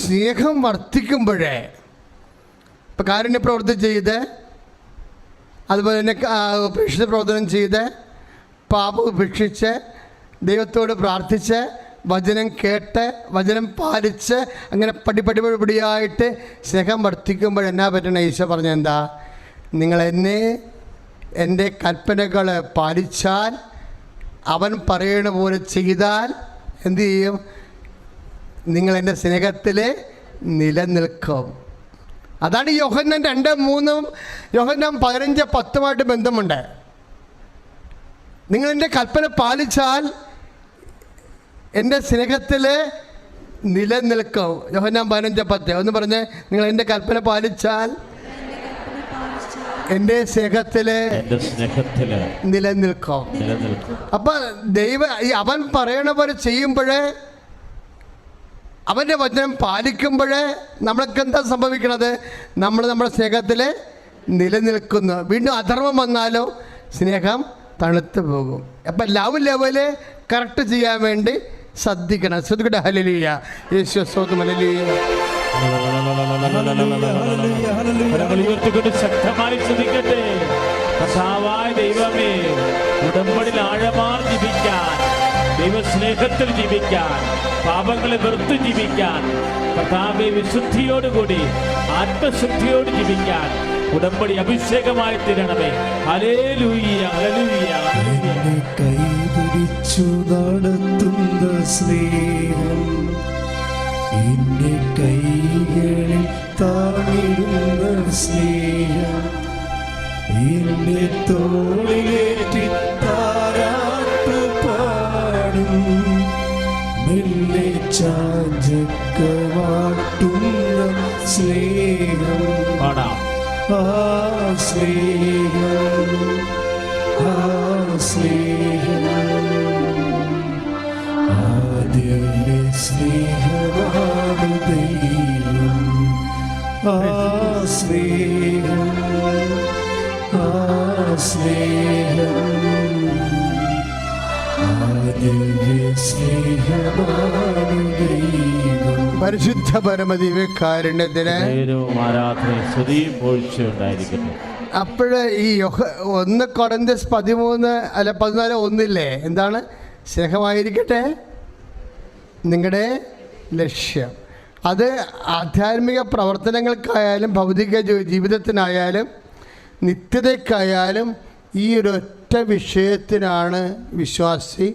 സ്നേഹം വർദ്ധിക്കുമ്പോഴേ ഇപ്പം കാരുണ്യ പ്രവർത്തി ചെയ്ത് അതുപോലെ തന്നെ ഉപേക്ഷിത പ്രവർത്തനം ചെയ്ത് പാപം ഉപേക്ഷിച്ച് ദൈവത്തോട് പ്രാർത്ഥിച്ച് വചനം കേട്ട് വചനം പാലിച്ച് അങ്ങനെ പടി പടി പടി പടിയായിട്ട് സ്നേഹം വർദ്ധിക്കുമ്പോഴെന്നാ പറ്റണ? ഈശോ പറഞ്ഞ എന്താ? നിങ്ങൾ എന്നെ എന്റെ കൽപ്പനകൾ പാലിച്ചാൽ അവൻ പറയണ പോലെ ചെയ്താൽ എന്തു ചെയ്യും? നിങ്ങൾ എന്റെ സ്നേഹത്തിൽ നിലനിൽക്കും. അതാണ് യോഹന്നാൻ രണ്ട് മൂന്നും യോഹന്നാൻ പതിനഞ്ച് പത്തുമായിട്ട് ബന്ധമുണ്ട്. നിങ്ങൾ എന്റെ കൽപ്പന പാലിച്ചാൽ എന്റെ സ്നേഹത്തിൽ നിലനിൽക്കും. യോഹന്നാൻ പതിനഞ്ച് പത്ത്. ഒന്ന് പറഞ്ഞ് നിങ്ങൾ എന്റെ കൽപ്പന പാലിച്ചാൽ എന്റെ എന്റെ സ്നേഹത്തിൽ നിലനിൽക്കും. അപ്പം ദൈവ അവൻ പറയണ പോലെ ചെയ്യുമ്പോഴേ അവന്റെ വചനം പാലിക്കുമ്പോഴേ നമ്മൾക്ക് എന്താ സംഭവിക്കണത്? നമ്മൾ നമ്മുടെ സ്നേഹത്തിൽ നിലനിൽക്കുന്നു. വീണ്ടും അധർമ്മം വന്നാലോ സ്നേഹം തണുത്തു പോകും. അപ്പം ലവ് ലെവൽ കറക്റ്റ് ചെയ്യാൻ വേണ്ടി ശ്രദ്ധിക്കണം. ശ്രദ്ധിക്കട്ടെ? ഹലലിയ യേശു സ്വന്തം ഹലലിയ ശക്തമായി ശ്രദ്ധിക്കട്ടെ ദൈവമേ ഉടമ്പടിൽ ആഴമാർ ജീവിക്കാൻ ദൈവസ്നേഹത്തിൽ ജീവിക്കാൻ പാപങ്ങളെ വെറുത്ത് ജീവിക്കാൻ കഥാവെ വിശുദ്ധിയോടുകൂടി ആത്മശുദ്ധിയോട് ജീവിക്കാൻ ഉടമ്പടി അഭിഷേകമായി തീരണമേ. ഹലേ ലൂയ്യ ഹലലൂയ്യ എന്നെ കൈപിടിച്ചു നടത്തുന്ന സ്നേഹം എന്നെ കൈകളിൽ താങ്ങിടുന്ന സ്നേഹം എന്നെ തോളിലേറ്റി താരാട്ട് മെല്ലെ ചാഞ്ചക്ക വാട്ടുന്ന സ്നേഹം. പാടാം. ആ സ്നേഹം ആ സ്നേഹം. ആദ്യമേ സ്നേഹമാണ് ദൈവം. ആ സ്നേഹം ആ സ്നേഹം. പരിശുദ്ധ പരമദിവ്യകാരുണ്യത്തിന് അപ്പോൾ ഈ ഒന്ന് കൊടന്തസ് പതിമൂന്ന് അല്ല പതിനാല് ഒന്നില്ലേ? എന്താണ്? സ്നേഹമായിരിക്കട്ടെ? നിങ്ങളുടെ ലക്ഷ്യം. അത് ആധ്യാത്മിക പ്രവർത്തനങ്ങൾക്കായാലും ഭൗതിക ജീവിതത്തിനായാലും നിത്യതയ്ക്കായാലും ഈ ഒരൊറ്റ വിഷയത്തിനാണ് വിശ്വാസി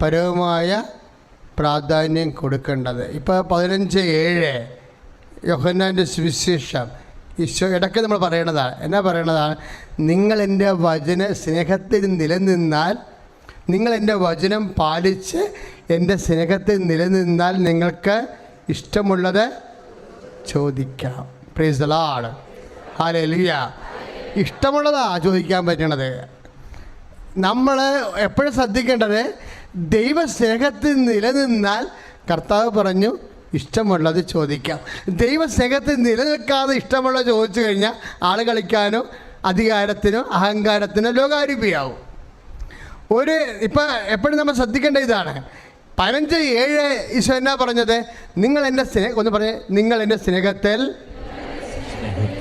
പരവുമായ പ്രാധാന്യം കൊടുക്കേണ്ടത്. ഇപ്പോൾ പതിനഞ്ച് ഏഴ് യോഹന്നാന്റെ സുവിശേഷം. ഈശോ ഇടയ്ക്ക് നമ്മൾ പറയണതാണ് എന്നാ പറയണതാണ് നിങ്ങൾ എന്റെ വചന സ്നേഹത്തിൽ നിലനിന്നാൽ നിങ്ങൾ എന്റെ വചനം പാലിച്ച് എന്റെ സ്നേഹത്തിൽ നിലനിന്നാൽ നിങ്ങൾക്ക് ഇഷ്ടമുള്ളത് ചോദിക്കാം. പ്രീസലാണ് ഹാലലിയ ഇഷ്ടമുള്ളതാണ് ചോദിക്കാൻ പറ്റണത്. നമ്മൾ എപ്പോഴും ശ്രദ്ധിക്കേണ്ടത് ദൈവസ്നേഹത്തിൽ നിലനിന്നാൽ കർത്താവ് പറഞ്ഞു ഇഷ്ടമുള്ളത് ചോദിക്കാം. ദൈവസ്നേഹത്തിൽ നിലനിൽക്കാതെ ഇഷ്ടമുള്ളത് ചോദിച്ചു കഴിഞ്ഞാൽ ആൾ കളിക്കാനോ അധികാരത്തിനോ അഹങ്കാരത്തിനോ ലോകാരൂപിയാവും. ഒരു ഇപ്പം എപ്പോഴും നമ്മൾ ശ്രദ്ധിക്കേണ്ട ഇതാണ്. പതിനഞ്ച് ഏഴ് ഈശോ എന്നാ പറഞ്ഞത്? നിങ്ങൾ എന്റെ സ്നേഹം ഒന്ന് പറഞ്ഞ് നിങ്ങൾ എന്റെ സ്നേഹത്തിൽ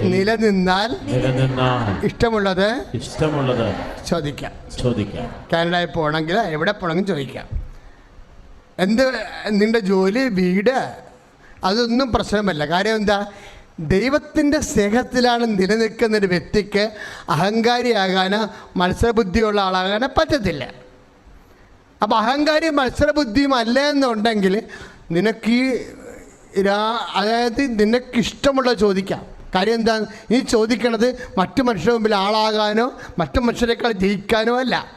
നിലനിന്നാൽ നിലനിന്നാൽ ഇഷ്ടമുള്ളത് ഇഷ്ടമുള്ളത് ചോദിക്കാം. ചോദിക്കാം. കാനഡയിൽ പോകണമെങ്കിൽ എവിടെ പോകണമെങ്കിൽ ചോദിക്കാം. എന്ത് നിന്റെ ജോലി വീട് അതൊന്നും പ്രശ്നമല്ല. കാര്യം എന്താ? ദൈവത്തിന്റെ സ്നേഹത്തിലാണ് നിലനിൽക്കുന്ന ഒരു വ്യക്തിക്ക് അഹങ്കാരിയാകാനോ മത്സരബുദ്ധിയുള്ള ആളാകാനോ പറ്റത്തില്ല. അപ്പം അഹങ്കാരി മത്സരബുദ്ധിയും അല്ല എന്നുണ്ടെങ്കിൽ നിനക്ക് അതായത് നിനക്കിഷ്ടമുള്ള ചോദിക്കാം. കാര്യം എന്താ? നീ ചോദിക്കണത് മറ്റു മനുഷ്യരുടെ മുമ്പിൽ ആളാകാനോ മറ്റു മനുഷ്യരെക്കാൾ ജയിക്കാനോ അല്ല.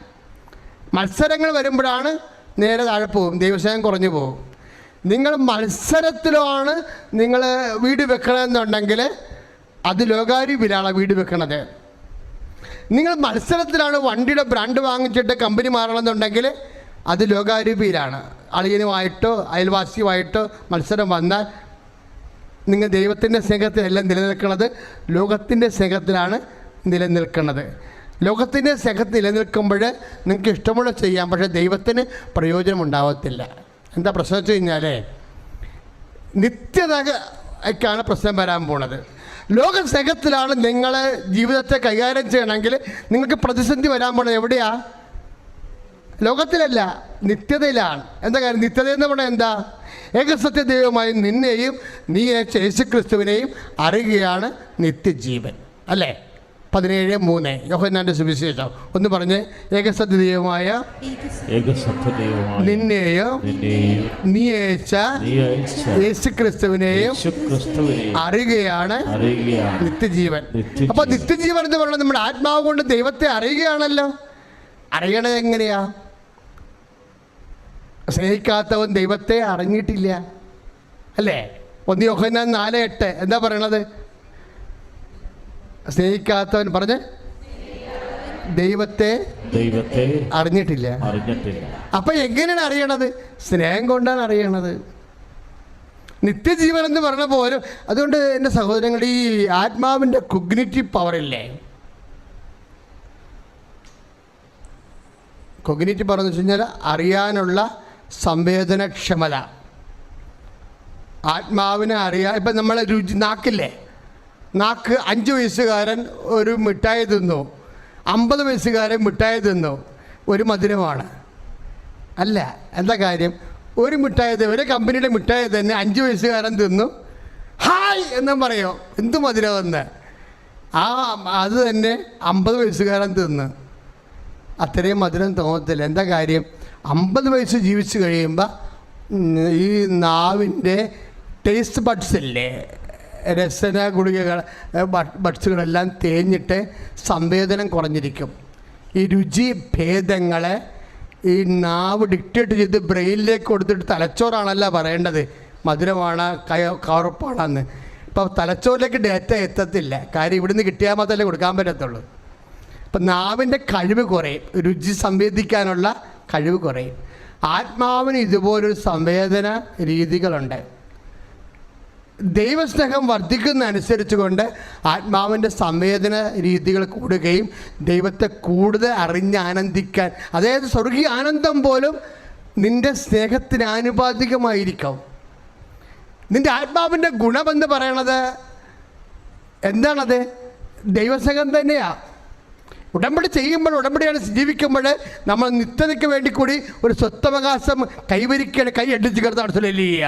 മത്സരങ്ങൾ വരുമ്പോഴാണ് നേരെ താഴെ പോകും. ദൈവസ്നേഹം കുറഞ്ഞു പോകും. നിങ്ങൾ മത്സരത്തിലാണ് നിങ്ങൾ വീട് വെക്കണമെന്നുണ്ടെങ്കിൽ അത് ലോകാരൂപിലാണ് വീട് വെക്കണത്? നിങ്ങൾ മത്സരത്തിലാണ് വണ്ടിയുടെ ബ്രാൻഡ് വാങ്ങിച്ചിട്ട് കമ്പനി മാറണമെന്നുണ്ടെങ്കിൽ അത് ലോകാരൂപിയിലാണ് അളിയനുമായിട്ടോ അയൽവാസിയുമായിട്ടോ മത്സരം വന്നാൽ നിങ്ങൾ ദൈവത്തിന്റെ സ്നേഹത്തിലല്ല നിലനിൽക്കുന്നത് ലോകത്തിന്റെ സ്നേഹത്തിലാണ് നിലനിൽക്കുന്നത്. ലോകത്തിന്റെ സ്നേഹത്തിൽ നിലനിൽക്കുമ്പോൾ നിങ്ങൾക്ക് ഇഷ്ടമുള്ള ചെയ്യാം പക്ഷേ ദൈവത്തിന് പ്രയോജനം ഉണ്ടാവത്തില്ല എന്താ പ്രശ്നം വെച്ച് കഴിഞ്ഞാൽ നിത്യതയ്ക്കാണ് പ്രശ്നം വരാൻ പോണത്. ലോക സ്നേഹത്തിലാണ് നിങ്ങൾ ജീവിതത്തെ കൈകാര്യം ചെയ്യണമെങ്കിൽ നിങ്ങൾക്ക് പ്രതിസന്ധി വരാൻ പോണത് എവിടെയാ? ലോകത്തിലല്ല നിത്യതയിലാണ്. എന്താ കാര്യം? നിത്യത എന്ന് പറഞ്ഞാൽ എന്താ? ഏകസത്യ ദൈവമായി നിന്നെയും നീ യേശുക്രിസ്തുവിനെയും യേശു അറിയുകയാണ് നിത്യജീവൻ. അല്ലേ? പതിനേഴ് മൂന്ന്. യോഹന്നാന്റെ സുവിശേഷം. ഒന്ന് പറഞ്ഞ് ഏകസത്യ ദൈവമായ നിന്നെയും നിന്നെയും നീ അയച്ച നീ അയച്ച യേശു ക്രിസ്തുവിനെയും യേശു ക്രിസ്തുവിനെയും അറിയുകയാണ് നിത്യജീവൻ. അപ്പൊ നിത്യജീവൻ എന്ന് പറഞ്ഞാൽ നമ്മുടെ ആത്മാവ് കൊണ്ട് ദൈവത്തെ അറിയുകയാണല്ലോ. അറിയണത് എങ്ങനെയാ സ്നേഹിക്കാത്തവൻ ദൈവത്തെ അറിഞ്ഞിട്ടില്ല. അല്ലേ? ഒന്ന് യോഹന നാല് എട്ട്. എന്താ പറയണത്? സ്നേഹിക്കാത്തവൻ പറഞ്ഞ് ദൈവത്തെ ദൈവത്തെ അറിഞ്ഞിട്ടില്ല. അറിഞ്ഞിട്ടില്ല. അപ്പൊ എങ്ങനെയാണ് അറിയണത്? സ്നേഹം കൊണ്ടാണ് അറിയണത്. നിത്യജീവൻ എന്ന് പറഞ്ഞ പോലും അതുകൊണ്ട് എന്റെ സഹോദരങ്ങൾ ഈ ആത്മാവിന്റെ കൊഗ്നിറ്റീവ് പവറില്ലേ കൊഗ്നിറ്റീവ് പവർ എന്ന് വെച്ച് കഴിഞ്ഞാൽ അറിയാനുള്ള സംവേദനക്ഷമത. ആത്മാവിനെ അറിയാം ഇപ്പം നമ്മൾ രുചി നാക്കില്ലേ? നാക്ക് അഞ്ച് വയസ്സുകാരൻ ഒരു മിഠായി തിന്നു. അമ്പത് വയസ്സുകാരൻ മിഠായി തിന്നു. ഒരു മധുരമാണ്. അല്ല എന്താ കാര്യം? ഒരു മിഠായി ഒരു കമ്പനിയുടെ മിഠായി തന്നെ അഞ്ച് വയസ്സുകാരൻ തിന്നു. ഹായ് എന്നും പറയോ? എന്ത് മധുരമെന്ന് ആ അത് തന്നെ അമ്പത് വയസ്സുകാരൻ തിന്ന്. അത്രയും മധുരം തോന്നത്തില്ല. എന്താ കാര്യം? അമ്പത് വയസ്സ് ജീവിച്ച് കഴിയുമ്പോൾ ഈ നാവിന്റെ ടേസ്റ്റ് ബഡ്സ് ഇല്ലേ രസന ഗുളികകൾ ബഡ്സുകളെല്ലാം തേഞ്ഞിട്ട് സംവേദനം കുറഞ്ഞിരിക്കും. ഈ രുചി ഭേദങ്ങളെ ഈ നാവ് ഡിക്റ്റേറ്റ് ചെയ്ത് ബ്രെയിനിലേക്ക് കൊടുത്തിട്ട് തലച്ചോറാണല്ല പറയേണ്ടത്. മധുരമാണ് കയ കറുപ്പാണെന്ന്. ഇപ്പോൾ തലച്ചോറിലേക്ക് ഡേറ്റ എത്തത്തില്ല. കാര്യം ഇവിടുന്ന് കിട്ടിയാൽ മാത്രമല്ലേ കൊടുക്കാൻ പറ്റത്തുള്ളൂ. അപ്പം നാവിന്റെ കഴിവ് കുറയും. രുചി സംവേദിക്കാനുള്ള കഴിവ് കുറയും. ആത്മാവിന് ഇതുപോലൊരു സംവേദന രീതികളുണ്ട്. ദൈവസ്നേഹം വർദ്ധിക്കുന്ന അനുസരിച്ച് കൊണ്ട് ആത്മാവിന്റെ സംവേദന രീതികൾ കൂടുകയും ദൈവത്തെ കൂടുതൽ അറിഞ്ഞ് ആനന്ദിക്കാൻ അതായത് സ്വർഗീയ ആനന്ദം പോലും നിന്റെ സ്നേഹത്തിന് ആനുപാതികമായിരിക്കും. നിന്റെ ആത്മാവിന്റെ ഗുണമെന്ന് പറയണത് എന്താണത്? ദൈവസ്നേഹം തന്നെയാണ് ഉടമ്പടി ചെയ്യുമ്പോൾ ഉടമ്പടിയാണ് ജീവിക്കുമ്പോൾ നമ്മൾ നിത്യതയ്ക്ക് വേണ്ടി കൂടി ഒരു സ്വത്തവകാശം കൈവരിക്കുകയാണ് കൈ അടിച്ചു. ഹല്ലേലൂയ.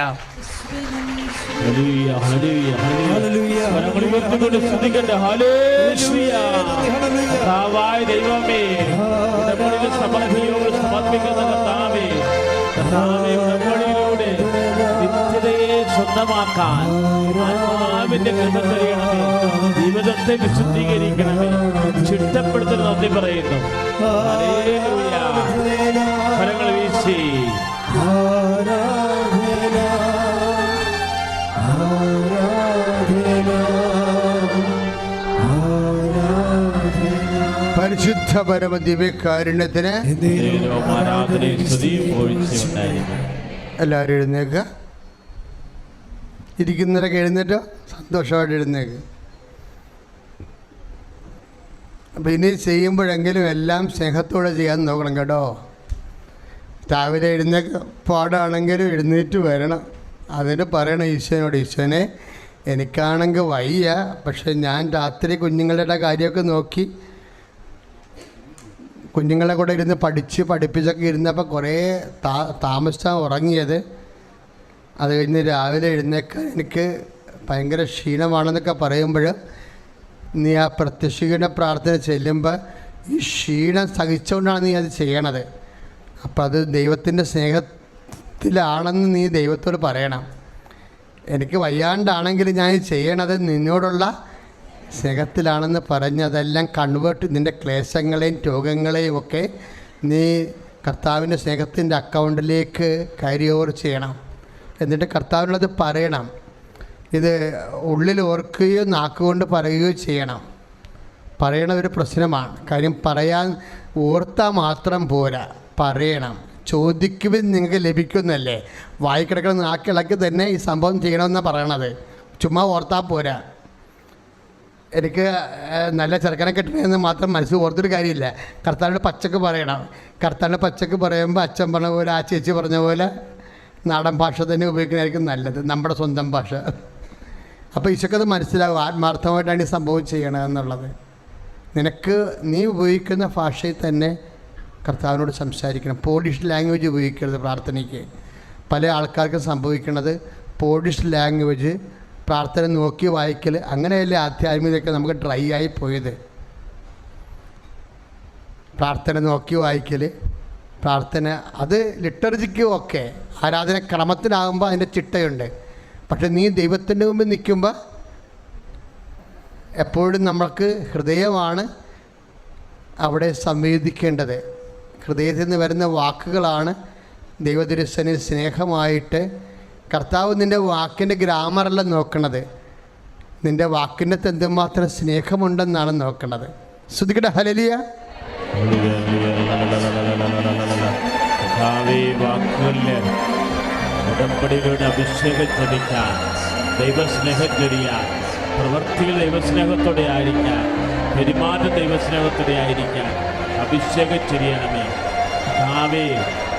കർത്താവായ ദൈവമേ. സ്വന്തമാക്കാൻ ആത്മാവിന്റെ കൃപ തരികണമേ ജീവിതത്തെ വിശുദ്ധീകരിക്കണമേ. ചിട്ടപ്പെടുത്തൽ നന്ദി പറയുന്നു. ഫലങ്ങൾ വീശി. പരിശുദ്ധ പരമ ദിവ്യകാരുണ്യത്തിന് എല്ലാവരും എഴുന്നേക്കുക ഇരിക്കുന്നവരൊക്കെ എഴുന്നേറ്റ്? സന്തോഷമായിട്ട് എഴുന്നേക്ക്. അപ്പം ഇനി ചെയ്യുമ്പോഴെങ്കിലും എല്ലാം സ്നേഹത്തോടെ ചെയ്യാൻ നോക്കണം കേട്ടോ. രാവിലെ എഴുന്നേക്ക് പാടാണെങ്കിലും എഴുന്നേറ്റ് വരണം. അതിന് പറയണം ഈശ്വനോട് ഈശ്വനെ എനിക്കാണെങ്കിൽ വയ്യ. പക്ഷെ ഞാൻ രാത്രി കുഞ്ഞുങ്ങളുടെ കാര്യമൊക്കെ നോക്കി കുഞ്ഞുങ്ങളെ കൂടെ ഇരുന്ന് പഠിച്ച് പഠിപ്പിച്ചൊക്കെ ഇരുന്നപ്പോൾ കുറേ താ താമസിച്ചാണ് ഉറങ്ങിയത്. അത് കഴിഞ്ഞ് രാവിലെ എഴുന്നേക്കാൻ എനിക്ക് ഭയങ്കര ക്ഷീണമാണെന്നൊക്കെ പറയുമ്പോൾ നീ ആ പ്രത്യക്ഷീകരണ പ്രാർത്ഥന ചെല്ലുമ്പോൾ ഈ ക്ഷീണം സഹിച്ചുകൊണ്ടാണ് നീ അത് ചെയ്യണത്. അപ്പം അത് ദൈവത്തിന്റെ സ്നേഹത്തിലാണെന്ന് നീ ദൈവത്തോട് പറയണം. എനിക്ക് വയ്യാണ്ടാണെങ്കിൽ ഞാൻ ചെയ്യണത് നിന്നോടുള്ള സ്നേഹത്തിലാണെന്ന് പറഞ്ഞ് അതെല്ലാം കൺവേർട്ട് നിന്റെ ക്ലേശങ്ങളെയും രോഗങ്ങളെയും ഒക്കെ നീ കർത്താവിന്റെ സ്നേഹത്തിന്റെ അക്കൗണ്ടിലേക്ക് കാരി ഓവർ ചെയ്യണം. എന്നിട്ട് കർത്താവിനുള്ളത് പറയണം. ഇത് ഉള്ളിൽ ഓർക്കുകയോ നാക്കുകൊണ്ട് പറയുകയോ ചെയ്യണം. പറയണ ഒരു പ്രശ്നമാണ്. കാര്യം പറയാൻ ഓർത്താൽ മാത്രം പോരാ. പറയണം. ചോദിക്കുമ്പോൾ നിങ്ങൾക്ക് ലഭിക്കുന്നല്ലേ? വായിക്കിടക്കുന്ന നാക്കിളക്കി തന്നെ ഈ സംഭവം ചെയ്യണമെന്നാണ് പറയണത്. ചുമ്മാ ഓർത്താൽ പോരാ. എനിക്ക് നല്ല ചെറുക്കനെ കിട്ടണമെന്ന് മാത്രം മനസ്സിൽ ഓർത്തൊരു കാര്യമില്ല. കർത്താവിന്റെ പച്ചക്ക് പറയണം. കർത്താവിന്റെ പച്ചക്ക് പറയുമ്പോൾ അച്ഛൻ പറഞ്ഞ പോലെ ആ ചേച്ചി പറഞ്ഞ പോലെ നാടൻ ഭാഷ തന്നെ ഉപയോഗിക്കുന്നതായിരിക്കും നല്ലത് നമ്മുടെ സ്വന്തം ഭാഷ. അപ്പോൾ ഈശോക്കത് മനസ്സിലാവും ആത്മാർത്ഥമായിട്ടാണ് ഈ സംഭവം ചെയ്യണതെന്നുള്ളത് നിനക്ക് നീ ഉപയോഗിക്കുന്ന ഭാഷയിൽ തന്നെ കർത്താവിനോട് സംസാരിക്കണം. പോളിഷ് ലാംഗ്വേജ് ഉപയോഗിക്കരുത് പ്രാർത്ഥനയ്ക്ക്. പല ആൾക്കാർക്കും സംഭവിക്കുന്നത് പോളിഷ് ലാംഗ്വേജ് പ്രാർത്ഥന നോക്കി വായിക്കൽ അങ്ങനെയല്ലേ ആധ്യാത്മികതയൊക്കെ നമുക്ക് ഡ്രൈ ആയി പോയത്? പ്രാർത്ഥന നോക്കി വായിക്കൽ പ്രാർത്ഥന അത് ലിറ്റർജിക്കും ഒക്കെ ആരാധന ക്രമത്തിലാകുമ്പോൾ അതിന്റെ ചിട്ടയുണ്ട്. പക്ഷെ നീ ദൈവത്തിന്റെ മുമ്പിൽ നിൽക്കുമ്പോൾ എപ്പോഴും നമ്മൾക്ക് ഹൃദയമാണ് അവിടെ സംവേദിക്കേണ്ടത്. ഹൃദയത്തിൽ നിന്ന് വരുന്ന വാക്കുകളാണ് ദൈവതിരുസന് സ്നേഹമായിട്ട് കർത്താവ് നിന്റെ വാക്കിന്റെ ഗ്രാമറല്ല നോക്കണത്. നിന്റെ വാക്കിന്റെ എന്തുമാത്രം സ്നേഹമുണ്ടെന്നാണ് നോക്കണത്. ശ്രദ്ധിക്കട്ടെ? ഹലലിയ കർത്താവേ വാക്കുകളിൽ ഉടമ്പടികളുടെ അഭിഷേകം ചൊരിക്കാൻ ദൈവസ്നേഹം ചൊരിയാൻ പ്രവൃത്തികൾ ദൈവസ്നേഹത്തോടെ ആയിരിക്കാൻ പെരുമാറ്റം ദൈവസ്നേഹത്തോടെ ആയിരിക്കാൻ അഭിഷേകം ചൊരിയണമേ. കർത്താവേ